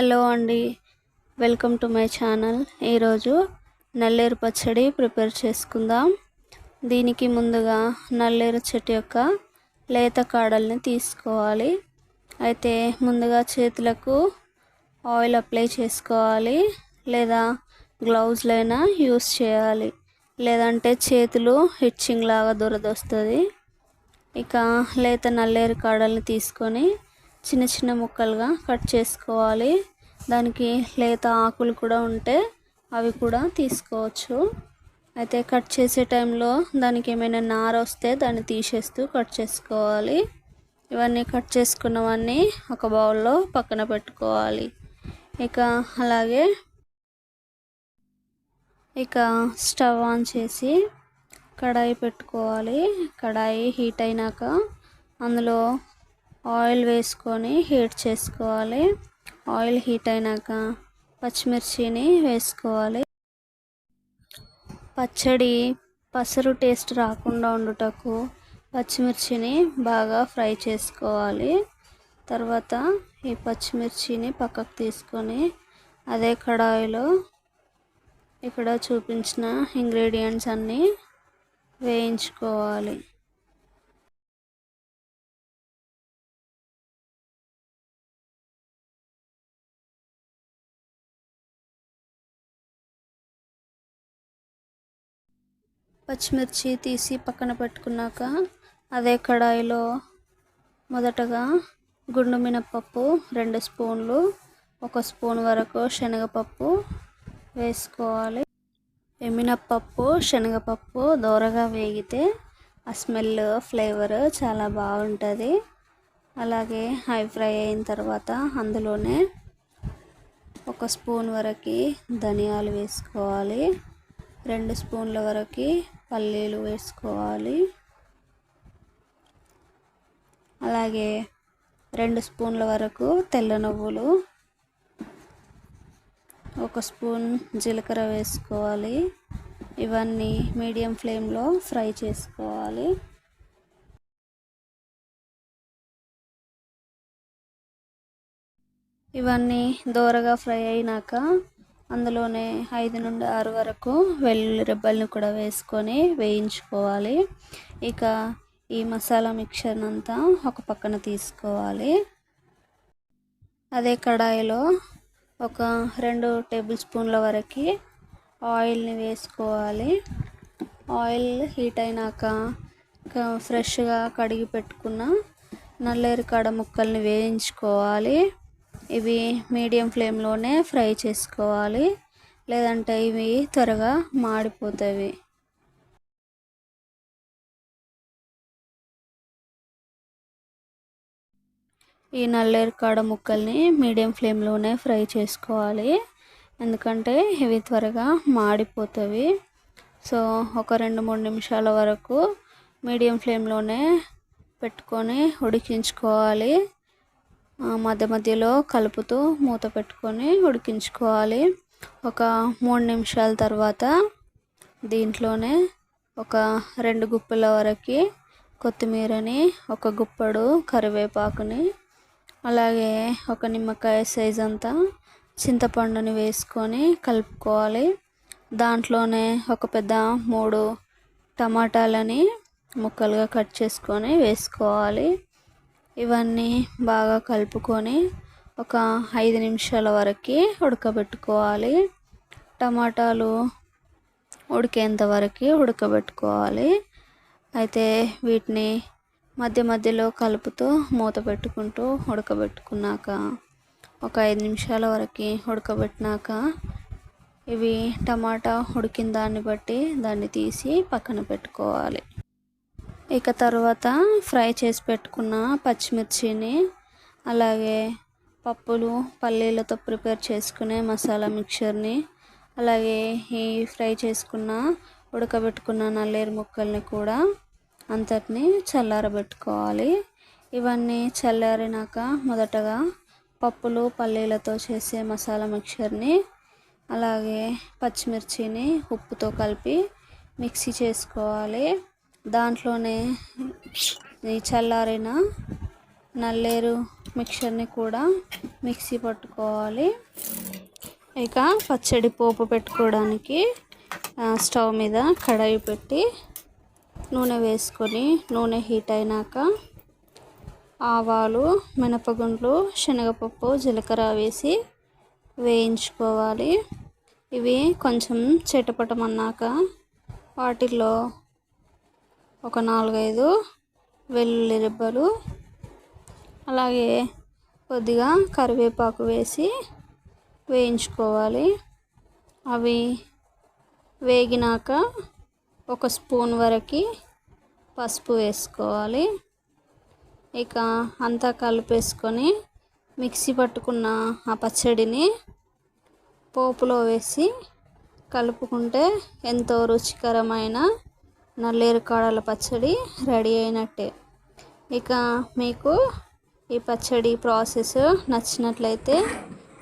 Hello అండి. Welcome to my channel. ఈరోజు నల్లేరు పచ్చడి ప్రిపేర్ చేసుకుందాం. దీనికి ముందుగా నల్లేరు చెట్టు యొక్క లేత కాడల్ని తీసుకోవాలి. అయితే ముందుగా చేతులకు ఆయిల్ అప్లై చేసుకోవాలి. లేదా గ్లౌజ్లైనా యూస్ చేయాలి. లేదంటే చేతులు హిచ్చింగ్ లాగా దురదొస్తుంది. ఇక లేత నల్లేరు కాడల్ని తీసుకొని చిన్న చిన్న ముక్కలుగా కట్ చేసుకోవాలి. దానికి లేత ఆకులు కూడా ఉంటే అవి కూడా తీసుకోవచ్చు. అయితే కట్ చేసే టైంలో దానికి ఏమైనా నార వస్తే దాన్ని తీసేస్తూ కట్ చేసుకోవాలి. ఇవన్నీ కట్ చేసుకున్నవన్నీ ఒక బౌల్లో పక్కన పెట్టుకోవాలి. ఇక అలాగే ఇక స్టవ్ ఆన్ చేసి కడాయి పెట్టుకోవాలి. కడాయి హీట్ అయినాక అందులో ఆయిల్ వేసుకొని హీట్ చేసుకోవాలి. ఆయిల్ హీట్ అయినాక పచ్చిమిర్చిని వేసుకోవాలి. పచ్చడి పసరు టేస్ట్ రాకుండా ఉండుటకు పచ్చిమిర్చిని బాగా ఫ్రై చేసుకోవాలి. తర్వాత ఈ పచ్చిమిర్చిని పక్కకు తీసుకొని అదే కడాయిలో ఇక్కడ చూపించిన ఇంగ్రీడియంట్స్ అన్నీ వేయించుకోవాలి. పచ్చిమిర్చి తీసి పక్కన పెట్టుకున్నాక అదే కడాయిలో మొదటగా గుండు మినప్పప్పు రెండు స్పూన్లు ఒక స్పూన్ వరకు శనగపప్పు వేసుకోవాలి. మినప్పప్పు శనగపప్పు దోరగా వేగితే ఆ స్మెల్ ఫ్లేవర్ చాలా బాగుంటుంది. అలాగే హై ఫ్రై అయిన తర్వాత అందులోనే ఒక స్పూన్ వరకు ధనియాలు వేసుకోవాలి. రెండు స్పూన్ల వరకు పల్లీలు వేసుకోవాలి. అలాగే రెండు స్పూన్ల వరకు తెల్ల నువ్వులు. ఒక స్పూన్ జీలకర్ర వేసుకోవాలి. ఇవన్నీ మీడియం ఫ్లేమ్లో ఫ్రై చేసుకోవాలి. ఇవన్నీ దోరగా ఫ్రై అయినాక అందులోనే ఐదు నుండి ఆరు వరకు వెల్లుల్లి రెబ్బల్ని కూడా వేసుకొని వేయించుకోవాలి. ఇక ఈ మసాలా మిక్చర్ అంతా ఒక పక్కన తీసుకోవాలి. అదే కడాయిలో ఒక రెండు టేబుల్ స్పూన్ల వరకు ఆయిల్ని వేసుకోవాలి. ఆయిల్ హీట్ అయినాక ఫ్రెష్గా కడిగి పెట్టుకున్న నల్లేరు కాడ ముక్కల్ని వేయించుకోవాలి. ఇవి మీడియం ఫ్లేమ్లోనే ఫ్రై చేసుకోవాలి. లేదంటే ఇవి త్వరగా మాడిపోతాయి. ఈ నల్లేరు కాడ ముక్కల్ని మీడియం ఫ్లేమ్లోనే ఫ్రై చేసుకోవాలి. ఎందుకంటే ఇవి త్వరగా మాడిపోతాయి. సో ఒక రెండు మూడు నిమిషాల వరకు మీడియం ఫ్లేమ్లోనే పెట్టుకొని ఉడికించుకోవాలి. మధ్య మధ్యలో కలుపుతూ మూత పెట్టుకొని ఉడికించుకోవాలి. ఒక మూడు నిమిషాల తర్వాత దీంట్లోనే ఒక రెండు గుప్పల వరకు కొత్తిమీరని ఒక గుప్పడు కరివేపాకుని అలాగే ఒక నిమ్మకాయ సైజ్ అంతా చింతపండుని వేసుకొని కలుపుకోవాలి. దాంట్లోనే ఒక పెద్ద మూడు టమాటాలని ముక్కలుగా కట్ చేసుకొని వేసుకోవాలి. ఇవన్నీ బాగా కలుపుకొని ఒక ఐదు నిమిషాల వరకు ఉడకబెట్టుకోవాలి. టమాటాలు ఉడికేంత వరకు ఉడకబెట్టుకోవాలి. అయితే వీటిని మధ్య మధ్యలో కలుపుతూ మూత పెట్టుకుంటూ ఉడకబెట్టుకున్నాక ఒక ఐదు నిమిషాల వరకు ఉడకబెట్టినాక ఇవి టమాటా ఉడికిన దాన్ని బట్టి దాన్ని తీసి పక్కన పెట్టుకోవాలి. ఇక తర్వాత ఫ్రై చేసి పెట్టుకున్న పచ్చిమిర్చిని అలాగే పప్పులు పల్లీలతో ప్రిపేర్ చేసుకునే మసాలా మిక్చర్ని అలాగే ఈ ఫ్రై చేసుకున్న ఉడకబెట్టుకున్న నల్లేరు ముక్కల్ని కూడా అంతటిని చల్లారబెట్టుకోవాలి. ఇవన్నీ చల్లారినాక మొదటగా పప్పులు పల్లీలతో చేసే మసాలా మిక్చర్ని అలాగే పచ్చిమిర్చిని ఉప్పుతో కలిపి మిక్సీ చేసుకోవాలి. దాంట్లోనే ఈ చల్లారిన నల్లేరు మిక్చర్ని కూడా మిక్సీ పట్టుకోవాలి. ఇక పచ్చడి పోపు పెట్టుకోవడానికి స్టవ్ మీద కడాయి పెట్టి నూనె వేసుకొని నూనె హీట్ అయినాక ఆవాలు మినపగుండ్లు శనగపప్పు జీలకర్ర వేసి వేయించుకోవాలి. ఇవి కొంచెం చెటపటమన్నాక వాటిలో ఒక నాలుగైదు వెల్లుల్లి రెబ్బలు అలాగే కొద్దిగా కరివేపాకు వేసి వేయించుకోవాలి. అవి వేగినాక ఒక స్పూన్ వరకు పసుపు వేసుకోవాలి. ఇక అంతా కలిపేసుకొని మిక్సీ పట్టుకున్న ఆ పచ్చడిని పోపులో వేసి కలుపుకుంటే ఎంతో రుచికరమైన నల్లేరు కాడల పచ్చడి రెడీ అయినట్టే. ఇక మీకు ఈ పచ్చడి ప్రాసెస్ నచ్చినట్లయితే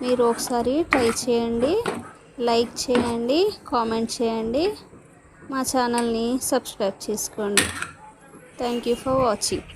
మీరు ఒకసారి ట్రై చేయండి లైక్ చేయండి కామెంట్ చేయండి. మా ఛానల్ని సబ్స్క్రైబ్ చేసుకోండి. Thank you for watching.